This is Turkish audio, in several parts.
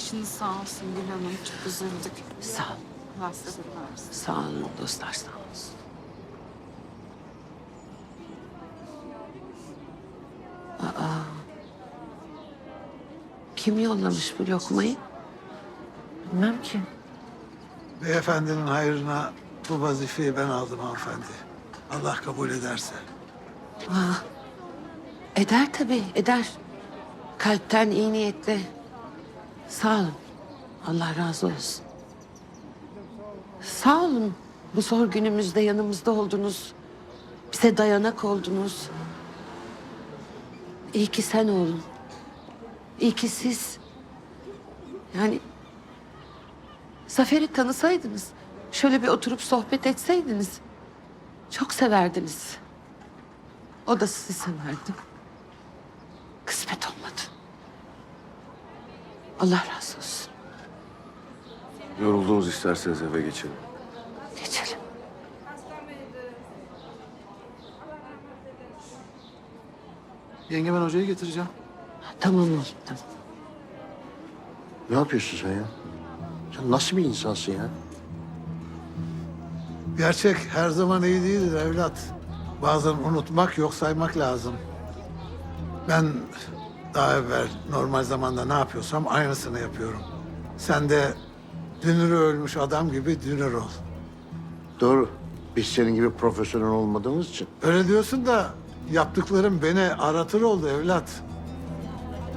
Başınız sağ olsun Gül Hanım. Çok üzüldük. Sağ ol. Sağ olun dostlar sağ olsun. Aa, kim yollamış bu lokmayı? Bilmem ki. Beyefendinin hayrına bu vazifeyi ben aldım hanımefendi. Allah kabul ederse. Eder tabii eder. Kalpten iyi niyetle. Sağ olun. Allah razı olsun. Sağ olun. Bu zor günümüzde yanımızda oldunuz. Bize dayanak oldunuz. İyi ki sen oğlum. İyi ki siz. Yani Zafer'i tanısaydınız. Şöyle bir oturup sohbet etseydiniz. Çok severdiniz. O da sizi severdi. Allah razı olsun. Yoruldunuz isterseniz eve geçelim. Geçelim. Yenge ben hocayı getireceğim. Tamam oğlum tamam. Ne yapıyorsun sen ya? Sen nasıl bir insansın ya? Gerçek her zaman iyi değildir evlat. Bazen unutmak yok saymak lazım. Ben daha evvel normal zamanda ne yapıyorsam aynısını yapıyorum. Sen de dünürü ölmüş adam gibi dünür ol. Doğru. Biz senin gibi profesyonel olmadığımız için. Öyle diyorsun da yaptıklarım beni aratır oldu evlat.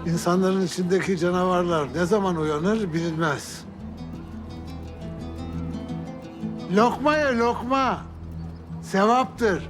İnsanların içindeki canavarlar ne zaman uyanır bilinmez. Lokma ye lokma. Sevaptır.